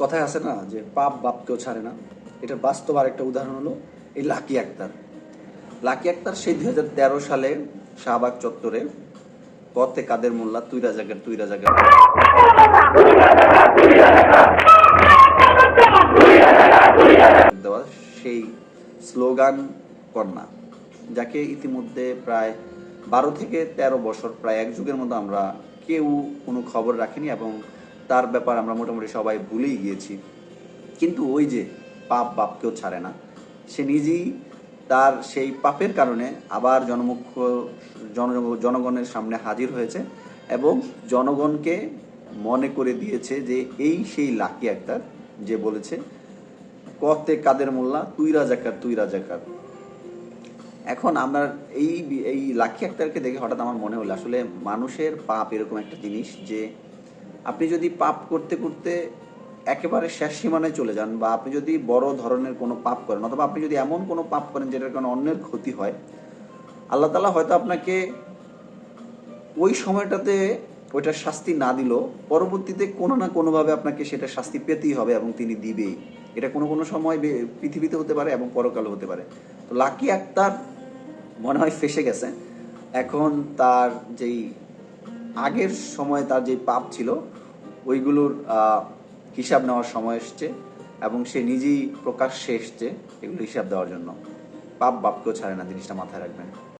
কথায় আছে না যে পাপ বাপকেও ছাড়ে না। এটার বাস্তব আর একটা উদাহরণ হলো এই লাকি আক্তার। লাকি আক্তার সেই দুই হাজার তেরো সালে শাহবাগ চত্বরে পথে কাদের মোল্লা তুইরা জায়গার তুইরা জায়গার দেওয়া সেই স্লোগান কন্যা, যাকে ইতিমধ্যে প্রায় বারো থেকে ১৩ বছর, প্রায় এক যুগের মতো আমরা কেউ কোনো খবর রাখিনি এবং তার ব্যাপার আমরা মোটামুটি সবাই ভুলেই গিয়েছি। কিন্তু ওই যে পাপ বাপকেও ছাড়ে না। সে নিজেই তার সেই পাপের কারণে আবার জনমুখ জন, জনগণের সামনে হাজির হয়েছে এবং জনগণকে মনে করে দিয়েছে যে এই সেই লাকি একটার যে বলেছে কতে কাদের মোল্লা, তুই রাজাকার তুই রাজাকার এখন আমার এই এই লাকি আক্তারকে দেখে হঠাৎ আমার মনে হলো, আসলে মানুষের পাপ এরকম একটা জিনিস যে আপনি যদি পাপ করতে করতে একেবারে শেষ সীমানায় চলে যান বা আপনি যদি বড় ধরনের কোনো পাপ করেন অথবা আপনি যদি এমন কোনো পাপ করেন যেটার কারণে অন্যের ক্ষতি হয়, আল্লাহ তালা হয়তো আপনাকে ওই সময়টাতে ওইটার শাস্তি না দিলেও পরবর্তীতে কোনো না কোনোভাবে আপনাকে সেটা শাস্তি পেতেই হবে এবং তিনি দিবেই। এটা কোনো কোনো সময় পৃথিবীতে হতে পারে এবং পরকালে হতে পারে। তো লাকি আক্তার মনে হয় ফেসে গেছে। এখন তার যেই আগের সময় তার যে পাপ ছিল, ওইগুলোর হিসাব নেওয়ার সময় এসছে এবং সে নিজেই প্রকাশ্যে এসছে এগুলো হিসাব দেওয়ার জন্য। পাপ বাপকেও ছাড়ে না, জিনিসটা মাথায় রাখবেন।